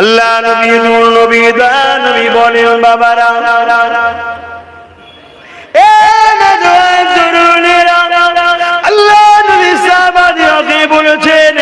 আল্লাহ নবী নূর নবী দয়া নবী বলেন বাবারা। এ নজওয়ান তরুণেরা, আল্লাহ নবী সাহাবাদিওকে বলেছেন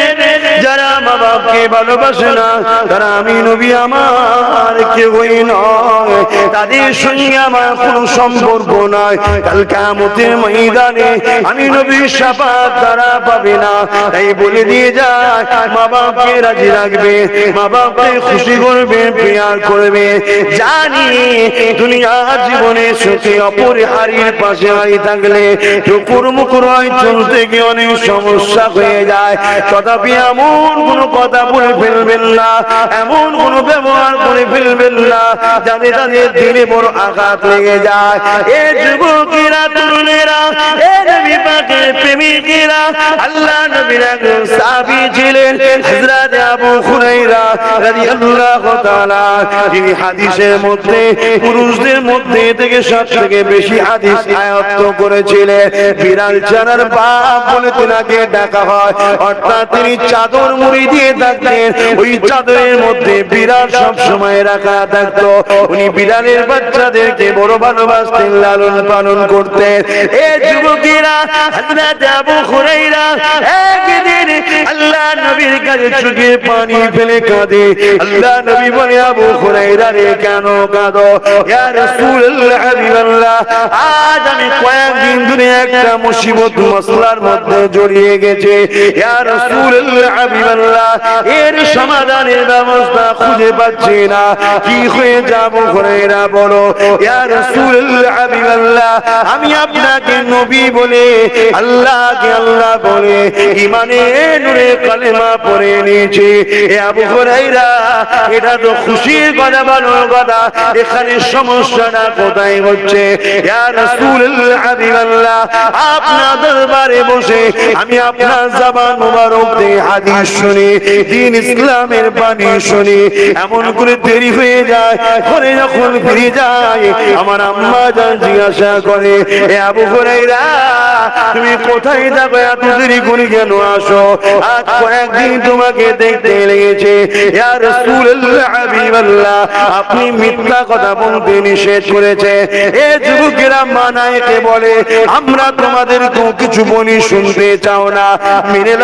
বাপকে ভালোবাসে না। তারা আমি নবী আমার, কেউই নয়। তাদের সঙ্গে আমার কোনো সম্পর্ক নাই। কাল কামতের ময়দানে আমি নবীর সাপাত তারা পাবে না। তাই বলে দিয়ে যায়, মা বাপকে রাজি রাখবে, মা বাপকে খুশি করবে, প্রিয়ার করবে। জানি দুনিয়া জীবনে সুখে অপরিহারীর পাশে হারিয়ে থাকলে টুকুর মুকুর হয় চলতে গিয়ে অনেক সমস্যা হয়ে যায়। তথাপি এমন কোনো কথা বলে ফেলবেন না, এমন কোনো ব্যবহার করে ফেলবেন না যাতে তাদের দিনে বড় আঘাত লেগে যায়। এ যুবকেরা, তরুণেরা, এ নবী পাকের প্রেমিকেরা, আল্লাহ নবীর একজন সাহাবী ছিলেন, হযরত আবু হুরায়রা রাদিয়াল্লাহু তাআলা, যিনি হাদিসের মধ্যে, পুরুষদের মধ্যে থেকে সব থেকে বেশি হাদিস আয়ত্ত করেছিলেন। বিড়াল চানার বাপ বলে তিনাকে ডাকা হয়, অর্থাৎ তিনি চাদর মুড়ি দিয়ে থাকতেন ওই চাদরের মধ্যে বিড়াল সব সময় রাখা থাকতো। উনি বিড়ালের বাচ্চাদেরকে বড় ভালোবাসতেন, লালন পালন করতেন। এ যুবকেরা, হযরত আবু হুরায়রা, একদিন আল্লাহ নবীর কাছে চোখে পানি ফেলে কাঁদে। আল্লাহ নবী বলে, আবু হুরায়রা রে, কেন কাঁদো? ইয়া রাসূলুল্লাহ হাবিবাল্লাহ, আজ আমি কয়েকদিন ধরে একটা মুসিবত মসলার মধ্যে জড়িয়ে গেছে। এর সমাধানের ব্যবস্থা খুঁজে পাচ্ছি না। কি হয়ে যাব বলো। আমি আপনাকে নবী বলে আল্লাহ বলে ইমানে নূরে কালেমা আবু হুরায়রা, এটা তো খুশির কথা কথা। এখানে সমস্যাটা কোথায় হচ্ছে? আপনার দরবারে বসে আমি আপনার মুবারক দিয়ে হাদিস শুনি ইসলামের বাণী শুনি। এমন করে দেরি হয়ে যায় যখন ফিরে যায়, আমার আম্মা যান জিজ্ঞাসা করে, এ আবু হুরায়রা, তুমি কোথায় যাবে? এত দেরি করে কেন আসো? কয়েকদিন তোমাকে দেখতে লেগেছে। ইয়া রাসূলুল্লাহ, হাবিবাল্লাহ, আপনি মিথ্যা কথা বলতে নিষেধ করেছে এ যুবকেরা মানায়কে বলে আমরা তোমাদের কেউ কিছু বলি শুনতে চাও না। মেনে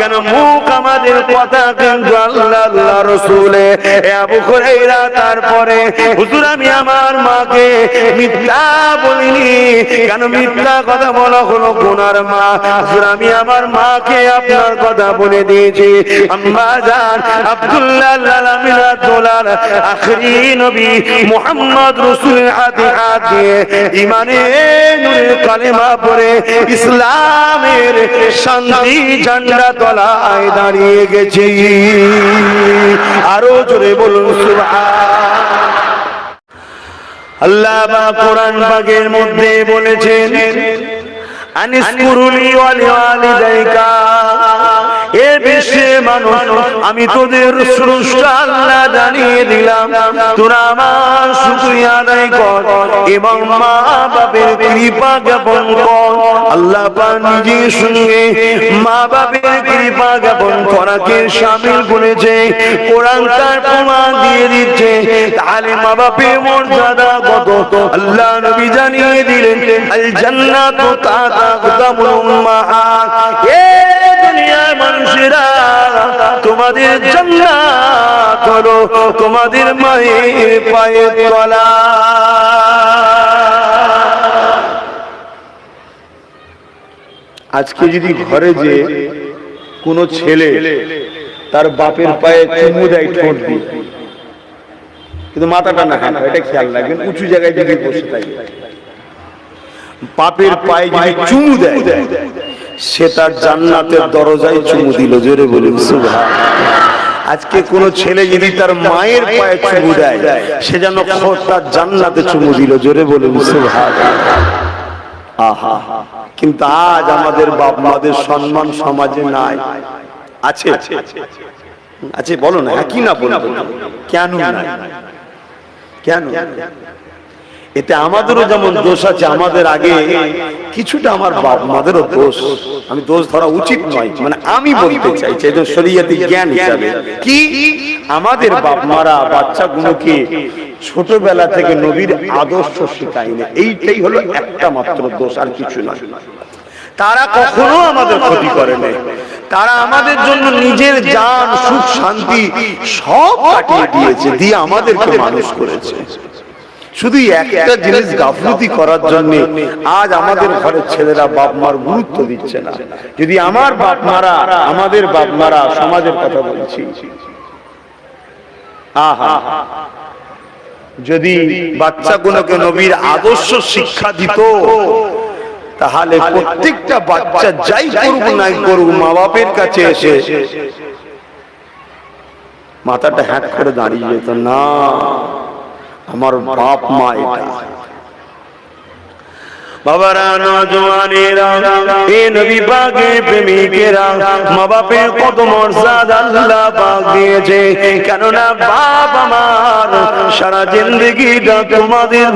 কেন মুখ আমাদের কথা কিন্তু আল্লাহ রসুলে। তারপরে, হুজুর, আমি আমার মাকে মিথ্যা বলিনি। কেন মিথ্যা কথা বলা হলো গুনার মা? হুজুর, আমি আমার মাকে আপনার কথা বলে দিয়েছি। আম্মা জান, আব্দুল্লাহ লালামিনা দোলার আখরি নবী মুহাম্মদ রাসূল হাতে হাত ইমানে কালেমা পড়ে ইসলামের শান্তি ঝান্ডা তলায় দাঁড়িয়ে গেছি। আরও জোরে বলুন আল্লাহ বা কোরআন বাগের মধ্যে বলেছেন আনিসকুরুলি ওয়ালি ওয়ালিদাইকা। এ মানুষ, আমি তোদের জানিয়ে দিলাম। কর এবং মা কর। আল্লাহ মা করাকে শামিল করেছে, কোরআন তার প্রমাণ দিয়ে দিচ্ছে। তাহলে মা বাপের মর্যাদা কত? আল্লাহ নবী জানিয়ে দিলেন আল মানুষেরা তোমাদের জান্নাত হলো তোমাদের মায়ের পায়ের তলা। আজকে যদি ঘরে যে কোনো ছেলে তার বাপের পায়ে চুমু দেয় ঠোঁট দিয়ে, কিন্তু মাথাটা না খায় এটা খেয়াল রাখবেন, উঁচু জায়গায় যদি বসে থাকে, বাপের পায়ে যদি চুমু দেয় সে তার জান্নাতের দরজায় চুমু দিল জোরে বলুন সুবহান। আজকে কোন ছেলে যদি তার মায়ের পায়ে চুমু দেয় সে যেন তার জান্নাতে চুমু দিল জোরে বলুন সুবহান। আহা কিন্তু আজ আমাদের বাপ মাদের সম্মান সমাজে নাই। আছে? আছে বলো না হ্যাঁ, কি না বলব? কেন? কেন? এতে আমাদেরও যেমন দোষ আছে আমাদের আগে কিছুটা আমার বাপ মাদেরও দোষ। আমি দোষ ধরা উচিত নয় মানে আমি বলতে চাইছি একজন শরীয়তি জ্ঞান হিসাবে কি আমাদের বাপ মারা বাচ্চাগুলোকে ছোটবেলা থেকে নবীর আদর্শ শেখায়নি এইটাই হলো একটা মাত্র দোষ আর কিছু না তারা কখনো আমাদের ক্ষতি করে নাই। তারা আমাদের জন্য নিজের জান সুখ শান্তি সব কাটিয়ে দিয়েছে দিয়ে আমাদেরকে মানুষ করেছে। শুধু একটা জিনিস গাফলতি করার জন্য আজ আমাদের ঘরের ছেলেরা বাপ মার গুরুত্ব দিচ্ছে না। যদি আমার বাপ মারা আমাদের বাপ মারা সমাজের কথা বলছি। আহা। যদি বাচ্চাগুলোকে নবীর আদর্শ শিক্ষা দিত তাহলে প্রত্যেকটা বাচ্চা যাই করুক নাই করুক মা বাপের কাছে এসে মাথাটা হ্যাক করে দাঁড়িয়ে যেত। না। আমার বাপ মা এটা।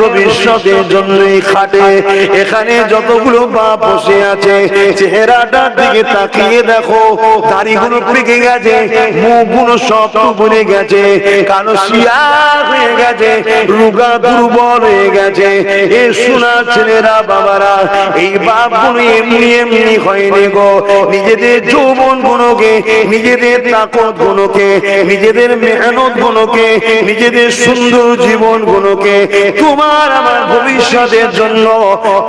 ভবিষ্যতের খাটে। এখানে যতগুলো বাপ বসে আছে, চেহারাটার দিকে তাকিয়ে দেখো, দাড়িগুলো পেকে গেছে, মুখগুলো সব বনে গেছে, কালো শিয়া হয়ে গেছে, রুগা দুর্বল হয়ে গেছে। এ শোনা ছেলেরা বাবারা, এই বাপগুলো এমনি এমনি হয়নি গো। নিজেদের যৌবন গুণকে, নিজেদের তাকত গুণকে, নিজেদের মেহনত গুণকে, নিজেদের সুন্দর জীবন গুণকে তোমার আমার ভবিষ্যতের জন্য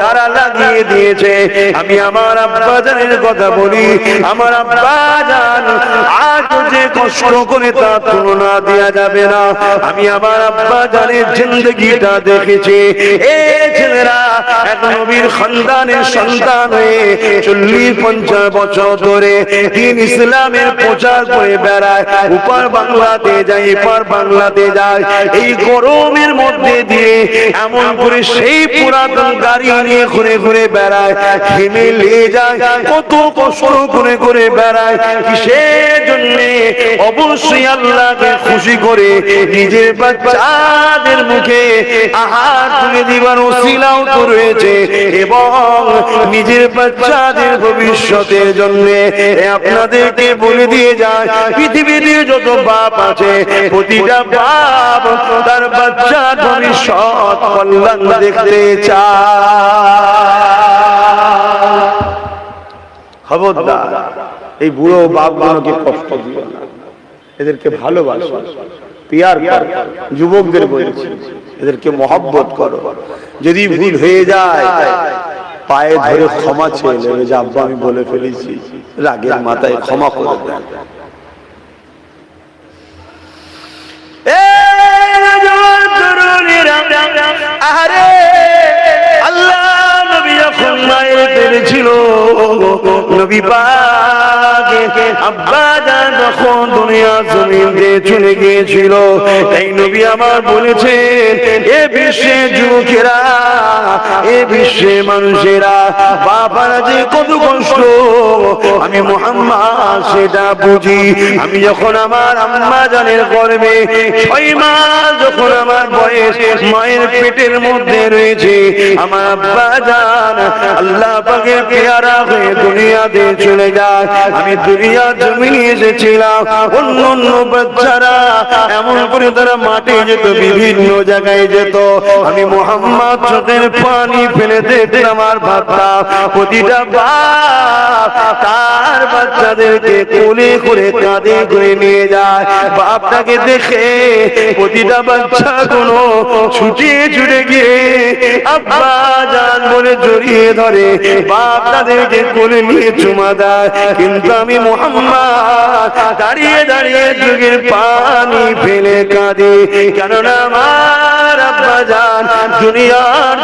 তারা লাগিয়ে দিয়েছে। আমি আমার আব্বা জানের কথা বলি, আমার আব্বা জান আজ যে কষ্ট করে তার তুলনা দেওয়া যাবে না। আমি আমার আব্বা জানের জিন্দগিটা দেখেছি। এ ছেলেরা, এক নবীর খানদানের সন্তান হয়ে চল্লিশ পঞ্চাশ বছর ধরে ইসলামের প্রচার করে বেড়ায়। বাংলাতে যায়, এপার বাংলাতে যায়। এই গরমের মধ্যে দিয়ে এমন করে সেই পুরাতন গাড়ি নিয়ে ঘুরে ঘুরে বেড়ায়। ঘেমে নিয়ে যায়, কত কষ্ট করে করে বেড়ায়। কিসের জন্য অবশ্যই আল্লাহকে খুশি করে নিজের বাচ্চাদের মুখে আহার তুলে দিবার ওসিলাও তো রয়েছে। এবং নিজের বাচ্চাদের ভবিষ্যতের জন্য আপনাদেরকে বলে দিয়ে যায় পৃথিবীতে যত বাপ আছে, প্রতিটা বাপ তার বাচ্চার ভবিষ্যৎ কল্যাণ দেখতে চায়। খবরদার। এই বুড়ো বাপগুলোকে কষ্ট দিও না। এদেরকে ভালোবাসো পিয়ার করো যুবকদের বলেছি এদেরকে মহব্বত করো। যদি ভুল হয়ে যায় পায়ে ধরে ক্ষমা চেয়ে নেবে যে আব্বা আমি বলে ফেলেছি রাগের মাথায় ক্ষমা করে দেন আহারে, আল্লাহ যখন মায়ের ছিল, নবী পাকে আব্বা যখন দুনিয়া চলে গিয়েছিল। তাই নবী আমার বলেছেন, এ বিশ্বে যুবকেরা, এ বিশ্বে মানুষেরা, বাবারা যে কত কষ্ট, আমি মোহাম্মদ সেটা বুঝি। আমি যখন আমার আম্মা জানের গর্বে ছয় মাস যখন আমার বয়স, মায়ের পেটের মধ্যে রয়েছে, আমার আব্বা জান আল্লাহ পাকে পেয়ারা হয়ে দুনিয়াতে চলে যায়। আমি দুনিয়া জমিনে এসেছিলাম অন্য অন্য বাচ্চারা এমন করে তারা মাঠে যেত, বিভিন্ন জায়গায় যেত। আমি মোহাম্মদ চোখের পানি ফেলে দেখতাম আর ভাবতাম প্রতিটা তার বাচ্চাদেরকে কোলে করে কাঁধে করে নিয়ে যায়। বাপটাকে দেখে প্রতিটা বাচ্চা কোনো ছুটিয়ে ছুটে গিয়ে, আব্বা বলে জড়িয়ে ধরে বাপ তাদেরকে কোলে নিয়ে চুমা দেয়। কিন্তু আমি মোহাম্মদ দাঁড়িয়ে দাঁড়িয়ে যুগের পানি ফেলে কাঁদে। কেননা আমার আব্বা জান দুনিয়ার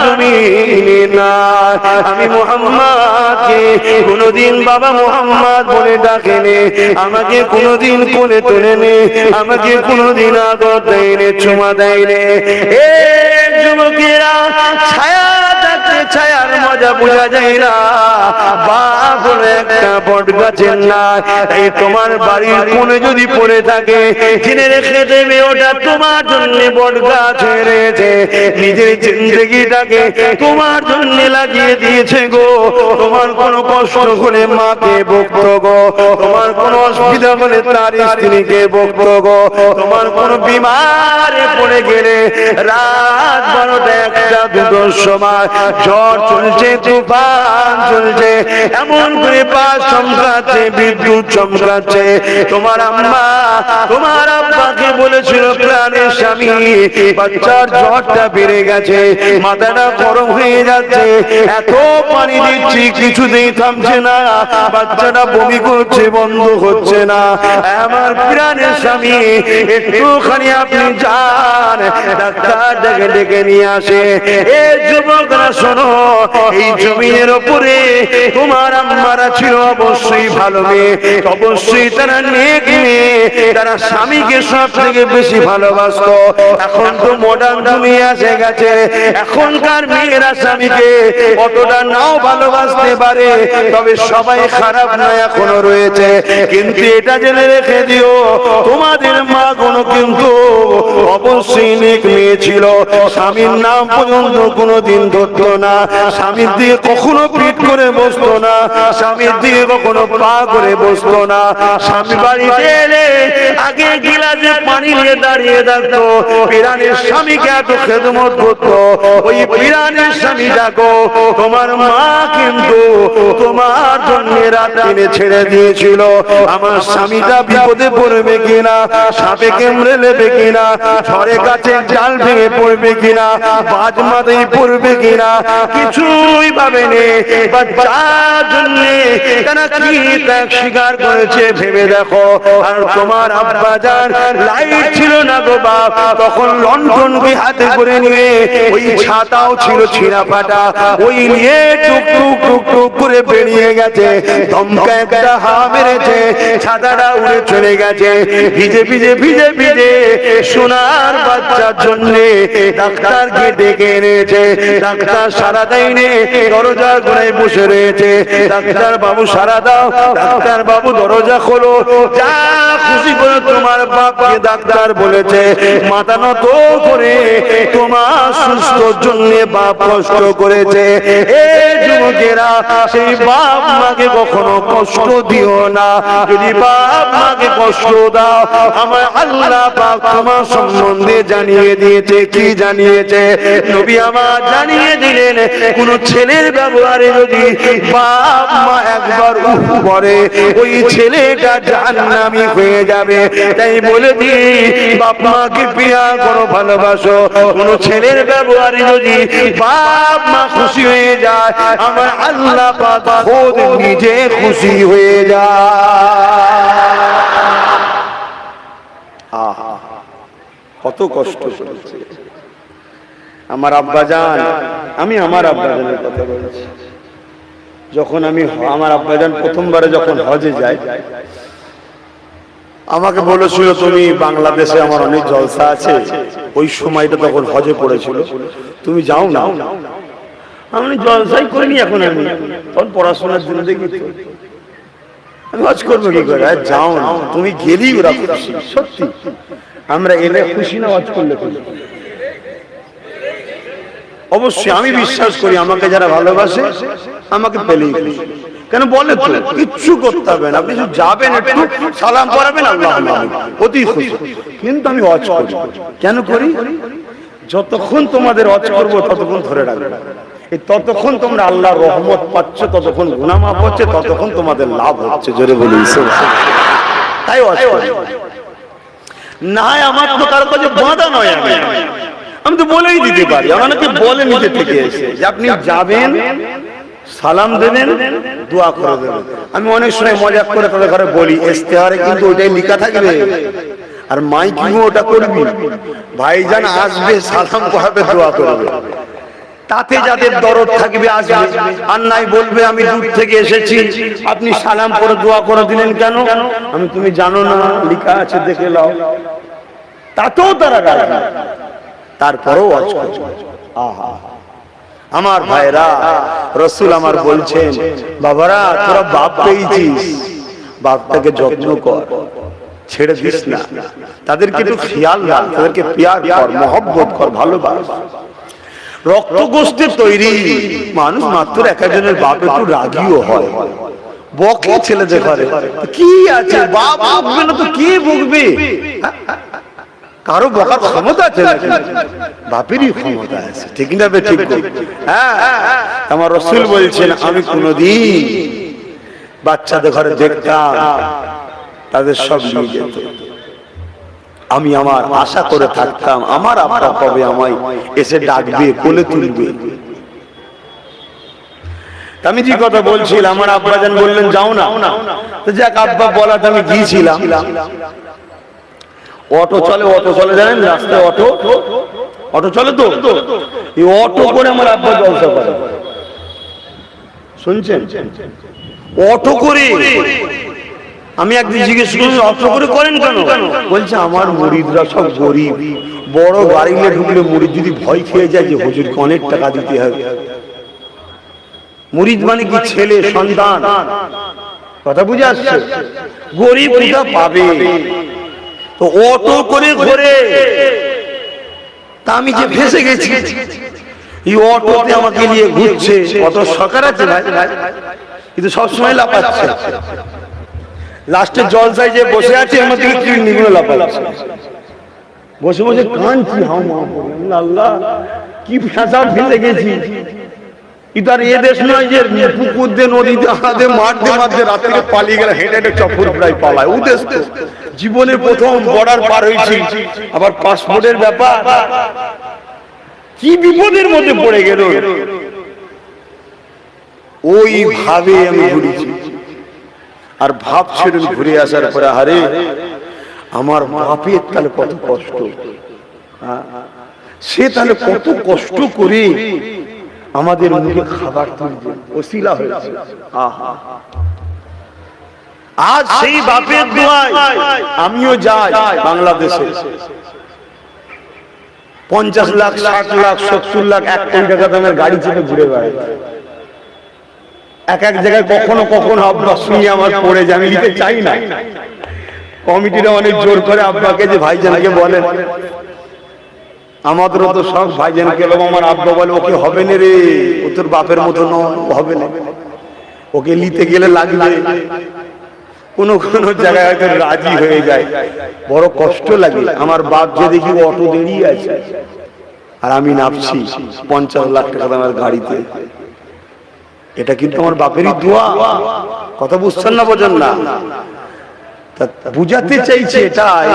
না আমি মোহাম্মদকে কোনোদিন বাবা মোহাম্মদ বলে ডাকেনে, আমাকে কোনোদিন কোলে তুলে নে আমাকে কোনোদিন আদর দেয়নি, চুমা দেয়নি। এ যুবকেরা, ছায়া ছায়ার মজা বুঝা যায় না। বাপ একটা বট গাছের না এই তোমার বাড়ির কোণে যদি পড়ে থাকে জেনে রেখে দেবে ওটা তোমার জন্য বট গাছ হয়েছে নিজের জিন্দগিটাকে তোমার জন্য লাগিয়ে দিয়েছে গো। কোনো হলে মাকে বকতো গো। তোমার কোনো অসুবিধা হলে তার স্ত্রীকে বকতো গো। তোমার কোনো বিমারে পড়ে গেলে রাত বারোটা একটা দুটোর সময় ঝড় চলছে, তুফান চলছে, এমন করে পাশ চমকাচ্ছে, বিদ্যুৎ চমকাচ্ছে। তোমার আম্মা, তোমার আব্বাকে বলেছিল প্রাণের স্বামী, বাচ্চার জ্বরটা বেড়ে গেছে, মাথাটা গরম হয়ে যাচ্ছে, এত পানি দিচ্ছি, কিছুতেই থামছে না, বাচ্চাটা বমি করছে, বন্ধ হচ্ছে না। আমার প্রাণের স্বামী, একটুখানি আপনি যান, ডাক্তার ডেকে ডেকে নিয়ে আসে। এ যুবকরা, শোনো, এই জমিনের ওপরে তোমার আম্মারা ছিল অবশ্যই ভালো মেয়ে। অবশ্যই তারা নেক মেয়ে, তারা স্বামীকে সব থেকে বেশি ভালোবাসতো। এখন তো মডার্ন দুনিয়া এসে গেছে। এখনকার মেয়েরা স্বামীকে অতটা নাও ভালোবাসতে পারে। তবে সবাই খারাপ নয় এখনও রয়েছে। কিন্তু এটা জেনে রেখে দিও তোমাদের মা কোনো কিন্তু অবশ্যই নেক মেয়ে ছিল। স্বামীর নাম পর্যন্ত কোনোদিন ধরতো না। স্বামীর দিয়ে কখনো পিঠ করে বসতো না। স্বামীর দিয়ে কখনো পা করে বসতো না। স্বামী বাড়িতে এলে আগে গিলাসে পানি নিয়ে দাঁড়িয়ে থাকতো। পিরানের স্বামীকে এত খেদমত করতো। ওই পিরানের স্বামী ডাকো তোমার মা কিন্তু তোমার জন্য রাত দিনে ছেড়ে দিয়েছিল। আমার স্বামীটা বিপদে পড়বে কিনা? সাপে কেমড়ে নেবে কিনা? ঝড়ে গাছে জাল ভেঙে পড়বে কিনা? বাজ মাথায় পড়বে কিনা? কিছুই ত্যাগ স্বীকার করেছে ভেবে দেখো। আর তোমার আব্বা যান লাইট ছিল না গো বাপ, তখন লন্ডন কে হাতে করে নিয়ে ওই ছাতাও ছিল ছিঁড়া ফাটা। ওই নিয়ে টুক টুক টুক টুক করে বেরিয়ে গেছে ধমকা একটা হা মেরেছে ছাতাটা উড়ে চলে গেছে ভিজে ভিজে ভিজে ভিজে সোনার বাচ্চার জন্য ডাক্তারকে ডেকে এনেছে ডাক্তার সারা দেয়নি দরজা গোড়ায় বসে রয়েছে ডাক্তার বাবু সারা দাও ডাক্তার বাবু দরজা খোলো যা খুশি করে তোমার বাপকে ডাক্তার বলেছে মাথা নত করে তোমার সুস্থ জন্য বাপ কষ্ট করেছে এ যুবকেরা, সেই বাপ মাকে কখনো কষ্ট দিও না। যদি বাপ মাকে কষ্ট দাও, আমার আল্লাহ পাক তোমার সম্বন্ধে জানিয়ে দিয়েছে। কি জানিয়েছে? নবী আমার জানিয়ে দিলেন, কোন ছেলের ব্যবহারে যদি বাপ মা একবার উফ ওই ছেলেটা জাহান্নামী হয়ে যাবে। তাই বলে দি, বাপ মাকে পিয়া করো, ভালোবাসো। কোন ছেলের ব্যবহারে যদি বাপ মা খুশি হয়ে যায় আমার আল্লাহ পাক খোদ নিজে খুশি হয়ে যায় আহা কত কষ্ট করেছে। আমার আব্বা জান আমি আমার আব্বা জানের কথা বলছি। যখন আমি আমার আব্বা জান প্রথমবারে যখন হজে যাই আমাকে বলেছিল তুমি বাংলাদেশে আমার অনেক জলসা আছে। ওই সময়টা তখন হজে পড়েছিল। তুমি যাও না। আমি জলসাই করিনি এখন আমি। তখন পড়াশোনার জন্য দেখি। আমি করব কি করে? যাও তুমি গেলেই ওরা সত্যি। আমরা এলে খুশি না করলে খুশি। অবশ্যই আমি বিশ্বাস করি, আমাকে যারা ভালোবাসে, আমাকে পেলেই কেন বলে তো, কিচ্ছু করতে হবে না। আপনি যাবেন একটু, সালাম পড়াবেন, আল্লাহ অতি খুশি। কিন্তু আমি করি। কেন করি? যতক্ষণ তোমাদের হজ করব, ততক্ষণ ধরে রাখবে। ততক্ষণ তোমরা আল্লাহ রহমত পাচ্ছ, ততক্ষণ গুনামাপ হচ্ছে, ততক্ষণ তোমাদের লাভ হচ্ছে। জোরে বলি তাই না আমার তো কারও কাছে বাঁধা নয় আমি। আমি তো বলেই দিতে পারি। আমাকে বলে নিজে থেকে এসে যে আপনি যাবেন, সালাম দেবেন, দোয়া করে দেবেন। আমি অনেক সময় মজা করে তাদের ঘরে বলি ইস্তেহারে কিন্তু ওইটাই লেখা থাকবে। আর মাইকিং ওটা করবি। ভাইজান আসবে, সালাম করাবে, দোয়া করবে। তাতে যাদের দরদ থাকবে আসবে। আর নাই বলবে, আমি দূর থেকে এসেছি। আপনি সালাম করে দোয়া করে দিলেন কেন? আমি, তুমি জানো না, লেখা আছে, দেখে লাও তাতেও তারা রাজি। তারপরেও আহা। আমার ভাইরা, রসুল আমার বলছেন, বাবারা, তোরা বাপ পেয়েছিস। বাপটাকে যত্ন কর। ছেড়ে দিস না। তাদেরকে একটু খেয়াল রাখ। তাদেরকে পেয়ার কর, মহব্বত কর, ভালোবাস। রক্ত গোষ্ঠীর তৈরি। মানুষ মাত্র এক একজনের বাপ একটু রাগিও হয়। বকে ছেলেদের ঘরে। কি আছে? বাপ বকবে না তো কে বকবে? কারও বকার ক্ষমতা আছে? বাপেরই ক্ষমতা আছে। ঠিক না বে ঠিক? হ্যাঁ আমার রসুল বলছেন, আমি কোনদিন বাচ্চাদের ঘরে দেখতাম, তাদের সব নিয়ে যেত। আমি আমার আশা করে থাকতাম, আমার আব্বা কবে আমায় এসে ডাকবে, কোলে তুলবে। আমি যে কথা বলছিলাম, আমার আব্বা জান বললেন, যাও না। যাক, আব্বা বলাতে আমি গিয়েছিলাম। অটো চলে অটো চলে, জানেন, রাস্তায় অটো। অটো চলে তো? এই অটো করে আমার আব্বা জলসা করে। শুনছেন? অটো করে। আমি একদিন জিজ্ঞেস করলাম অটো করে করেন কেন? বলছে আমার মুরিদরা সব গরিব। বড় গাড়িলে ঢুকলে মুরিদ যদি ভয় খেয়ে যায় যে হুজুরকে অনেক টাকা দিতে হবে। মুরিদ মানে কি? ছেলে সন্তান। কথা বুঝে আসছে? গরিব কোথা পাবে? তো অটো করে ঘুরে। তা আমি যে ফেসে গেছি। এই অটোতে আমাকে নিয়ে ঘুরছে। অত সকার আছে ভাই কিন্তু সবসময় লাপাচ্ছে লাস্টে জলসায় যে বসে আছে, আমার দিকে কি নিগুলো লাপাচ্ছে বসে বসে কাঁদছি, হাও মা আল্লাহ, কি ফেঁসা ফেলে গেছি। ইতার এ দেশ নয় যে পুকুর দিয়ে নদীতে হাতে মাঠ দিয়ে রাত্রে পালিয়ে গেলে হেঁটে হেঁটে চপুর প্রায় পালায়। ও দেশ তো, জীবনে প্রথম বর্ডার পার হয়েছি। আবার পাসপোর্টের ব্যাপার। কি বিপদের মধ্যে পড়ে গেল? ওই ভাবে আমি ঘুরেছি। আর ভাব ছেড়ে ঘুরে আসার পরে আরে আমার বাপের তাহলে কত কষ্ট। হ্যাঁ? সে তাহলে কত কষ্ট করে। আমাদের মুখে খাবার তুলবে ওসিলা হয়েছে। আহা। আজ সেই বাপের দোয়ায় আমিও যাই বাংলাদেশে। পঞ্চাশ লাখ ষাট লাখ সত্তর লাখ এক কোটি টাকা দামের গাড়ি চেপে ঘুরে বেড়াই। এক এক জায়গায় কখনো কখনো আব্বা শুনি আমার পড়ে যায় আমি নিতে চাই না। কমিটিরা অনেক জোর করে আব্বাকে যে ভাইজানকে বলেন আমাদেরও তো সব ভাইজানকে আমার আব্বা বলে ওকে হবে না রে ও তোর বাপের মতো নয় হবে না। ওকে নিতে গেলে লাগবে। কোন কোন জায়গায় হয়তো রাজি হয়ে যায়। বড় কষ্ট লাগে। আমার বাপ যে দেখি অটো দাঁড়িয়ে আছে। আর আমি নামছি পঞ্চাশ লাখ টাকা দামের গাড়িতে। এটা কিন্তু আমার বাপেরই দোয়া। কথা বুঝছেন না বোঝেন না। বুঝাতে চাইছে এটাই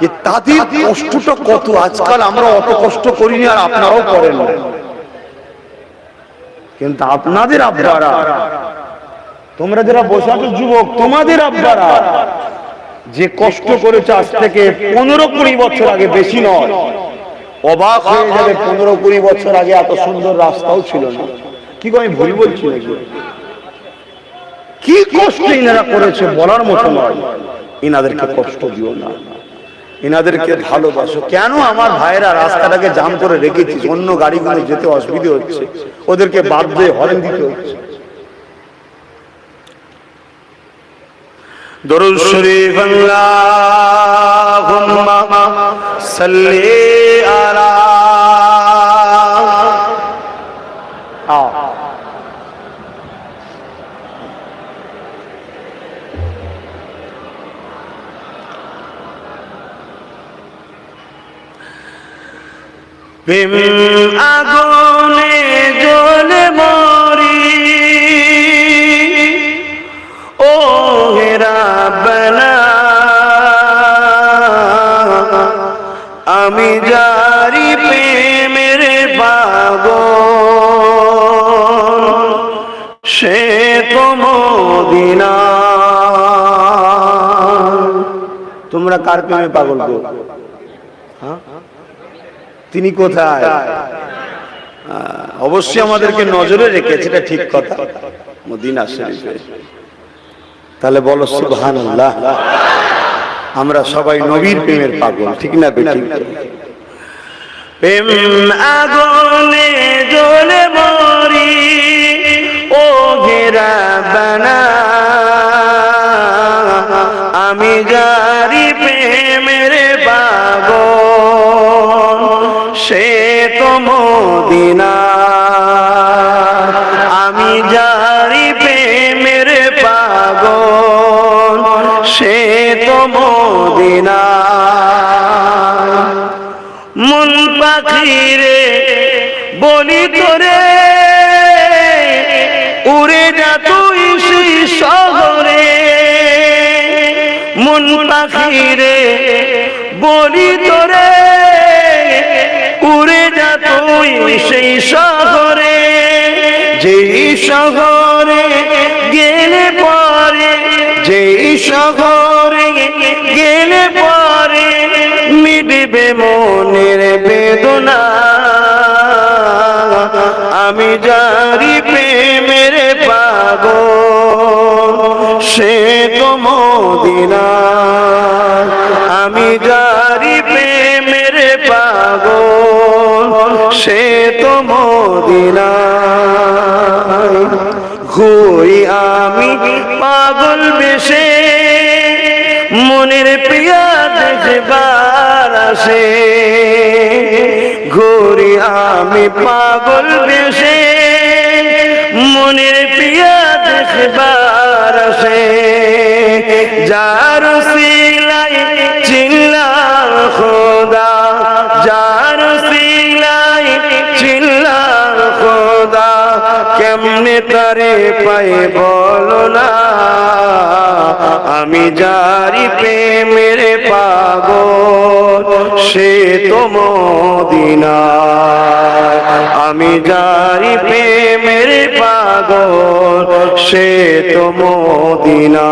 যে তাদের কষ্টটা কত। আজকাল আমরা অত কষ্ট করিনি আর আপনারাও করেন কিন্তু আপনাদের আব্বারা তোমরা যারা বসে যুবক তোমাদের আব্বারা যে কষ্ট করেছে আজ থেকে পনেরো কুড়ি বছর আগে বেশি নয়। অবাক হয়ে যাবে পনেরো কুড়ি বছর আগে এত সুন্দর রাস্তাও ছিল না। কি আমি ভুল বলছি? কি কষ্ট ইনারা করেছে বলার মতো নয়। ইনাদেরকে কষ্ট দিও না। ইনাদেরকে ভালোবাসো। কেন আমার ভাইরা রাস্তাটাকে জাম করে রেখেছিস অন্য গাড়িগুলো যেতে অসুবিধে হচ্ছে। ওদেরকে বাদ দিয়ে হরেন দিতে হচ্ছে। দরুদ শরীফ আল্লাহুম্মা সাল্লি আলা প্রেম আগুনে জ্বলে মরি। ও হেরাবনা আমি জারি প্রেমের পাগল, সে তো মদিনা। তোমরা কার প্রেমে পাগল গো? হ্যাঁ? তিনি কোথায়? অবশ্যই আমাদেরকে নজরে রেখেছে এটা ঠিক কথা। মদিনা শরীফে। তাহলে বলো সুবহান আল্লাহ আমরা সবাই নবীর প্রেমের পাগল ঠিক না বেঠিক? প্রেম আগুনে জ্বলে মরি ও ঘেরা বানা। আমি জারি সে তো মদিনা। আমি জারি প্রেমের পাগল, সে তো মদিনা। মন পাখিরে বলি তোরে, উড়ে যা তুই সেই শহরে। মন পাখিরে বলি তোরে তুই সেই শহরে, যেই শহরে গেলে পরে, যেই শহরে গেলে পরে মিটবে মনের বেদনা। আমি জারি প্রেমের পাগল, সে তো মদিনা। সে তো মদিনা ঘুরি আমি পাগল বেশে, মনের প্রিয়া দেখবার আসে। ঘুরি আমি পাগল বেশে, মনের প্রিয়া দেখবার আসে। যার সিলাই চিল্লা খোদা কেমনে তারে পাই বলো না। আমি জারি প্রেমের পাগল, সে তো মদিনা আমি জারি প্রেমের পাগল, সে তো মদিনা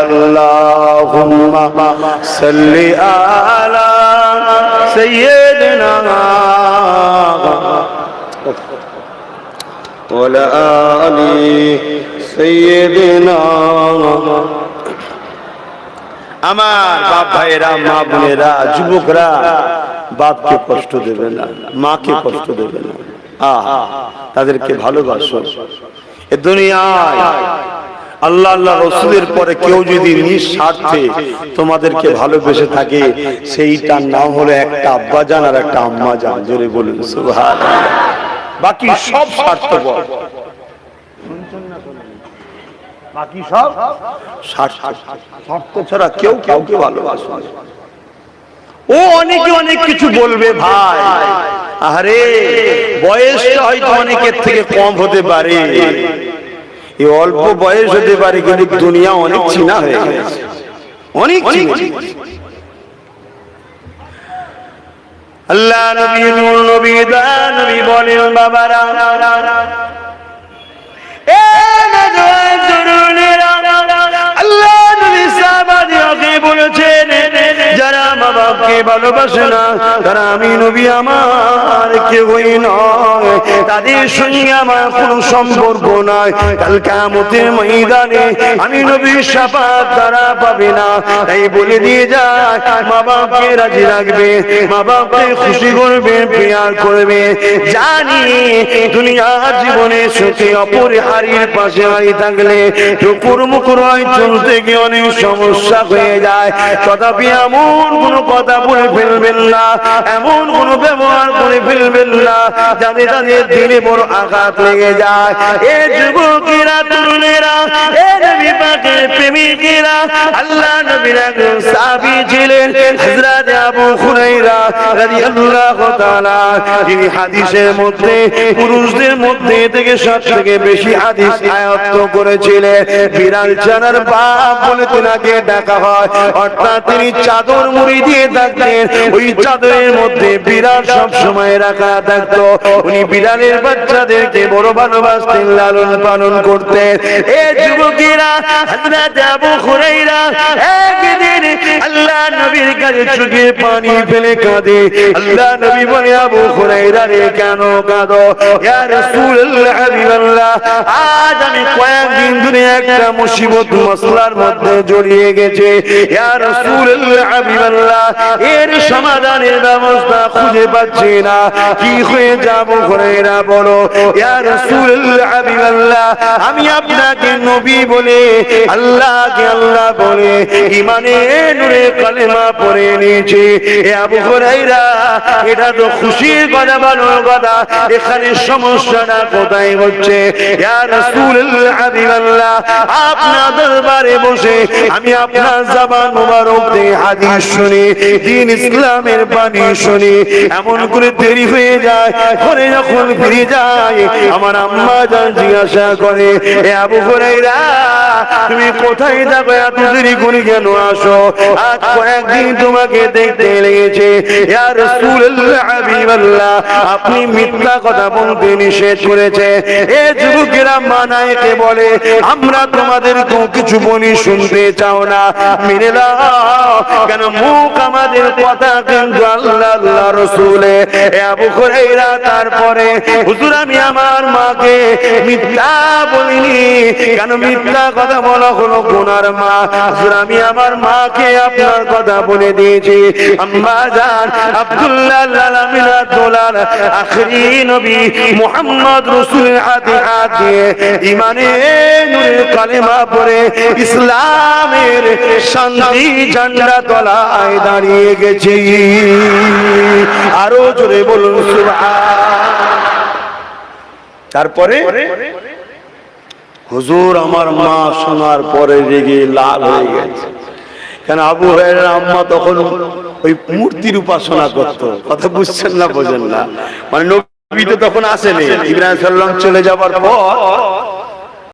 আল্লাহুম্মা সাল্লি আলা সাইয়্যিদিনা وعلى آل سيدنا আমার বাপ ভাইয়েরা মা বোনেরা যুবকরা বাপকে কষ্ট দেবে না মাকে কষ্ট দেবে না আহা তাদেরকে ভালোবাসো এ দুনিয়ায় আল্লাহ আল্লাহ রসুলের পরে কেউ যদি নিঃস্বার্থে তোমাদেরকে ভালোবেসে থাকে সেইটার নাম হলো একটা আব্বা জান আর একটা আম্মা জান জোরে বলুন সুবহান বাকি সব স্বার্থপর। বাকি সব স্বার্থ স্বার্থ ছাড়া কেউ কাউকে ভালোবাসে ও অনেকে অনেক কিছু বলবে ভাই। আরে বয়সটা হয়তো অনেকের থেকে কম হতে পারে। এই অল্প বয়স হতে পারে কিন্তু দুনিয়া অনেক চিনা হয়ে গেছে। অনেক চিনা। আল্লাহ নবী নূর নবী দয়া নবী বলেন, বাবারা। এ নজওয়ান তরুণেরা আল্লাহ নবী সাহাবাদিওকে বলেছেন, যারা মা বাপকে ভালোবাসে না, তারা আমি নবী আমার কেউই নয়। তাদের সঙ্গে আমার কোনো সম্পর্ক নাই। কাল ময়দানে আমি নবীর সাপাত তারা পাবে না। তাই বলে দিয়ে যায়, মা বাপকে রাজি রাখবে, মা বাপকে খুশি করবে, প্রিয়ার করবে। জানি দুনিয়ার জীবনে সুখে অপরিহারীর পাশে আই থাকলে টুকুর মুকুর হয়, চলতে গিয়ে অনেক সমস্যা হয়ে যায়। তথাপি এমন কোনো কথা বলে ফেলবেন না, এমন কোনো ব্যবহার করে ফেলবেন না, যাতে তাদের দিলে বড় আঘাত লেগে যায়। এ যুবকেরা, তরুণেরা, এ নবী পাকের প্রেমিকেরা, আল্লাহ নবীর একজন সাহাবী ছিলেন, হযরত আবু হুরায়রা রাদিয়াল্লাহু তাআলা। যিনি হাদিসের মধ্যে, পুরুষদের মধ্যে থেকে সব থেকে বেশি হাদিস আয়ত্ত করেছিলেন। বিড়াল চানার বাপ বলে তিনাকে ডাকা হয়। অর্থাৎ তিনি চাদর মুড়ি দিয়ে থাকতেন ওই চাদরের মধ্যে বিড়াল সব সময় রাখা থাকতো। উনি বিড়ালের বাচ্চাদেরকে বড় ভালোবাসতেন লালন পালন করতেন এ যুবকেরা, হযরত আবু হুরায়রা একদিন আল্লাহ নবীর কাছে চোখে পানি ফেলে কাঁদে। আল্লাহ নবী বলে, আবু হুরায়রা রে, কেন কাঁদো? ইয়া রাসূলুল্লাহ, হাবিবাল্লাহ, আজ আমি কয়েকদিন ধরে একটা মুসিবত মসলার মধ্যে জড়িয়ে গেছে। ইয়া রাসূলুল্লাহ, হাবিবাল্লাহ, এর সমাধানের ব্যবস্থা খুঁজে পাচ্ছি না। কি হয়ে যাব হুরায়রা বলো আমি আপনাকে নবী বলে, আল্লাহকে আল্লাহ বলে ইমানে নূরে কালেমা পড়ে নিয়েছি এটা তো খুশির কথা কথা। এখানে সমস্যাটা কোথায় হচ্ছে? আপনার দরবারে বসে আমি আপনার এমন করে দেরি হয়ে যায় যখন ফিরে যায়, আমার আম্মা জান জিজ্ঞাসা করে, এ আবু হুরায়রা, তুমি কোথায় যাবে? এত দেরি করে কেন আসো? আজ কয়েকদিন তোমাকে দেখতে লেগেছে। ইয়া রাসূলুল্লাহ, হাবিবাল্লাহ, আপনি মিথ্যা কথা বলতে নিষেধ করেছে। এ যুবকেরা মানায়কে বলে, আমরা তোমাদের কিছু বলি শুনতে চাও না। মেনে নাও, কেন মুখ আমাদের কথা কিন্তু আল্লাহ আল্লাহ রসুলে। আবু হুরায়রা তারপরে হুজুর, আমি আমার মাকে মিথ্যা বলিনি। কেন মিথ্যা কথা বলা হলো গুনার মা? হুজুর, আমি আমার মাকে আপনার কথা বলে দিয়েছি। আম্মা জান, আব্দুল্লাহ লালামিনা দোলার আখরি নবী মুহাম্মদ রাসূলের হাতে ইমানে কালেমা ইসলামের শান্তি ঝান্ডা তলায় দাঁড়িয়ে গেছি। আরও জোরে বলুন, সুবহান। তারপরে হুজুর আমার মা শোনার পরে রেগে লাল হয়ে গেছে। কেন আবু হরের আম্মা তখন ওই মূর্তির উপাসনা করত। কথা বুঝছেন না, বোঝেন না। মানে নবী তো তখন আসেনি। ইব্রাহিম সাল্লাম চলে যাবার পর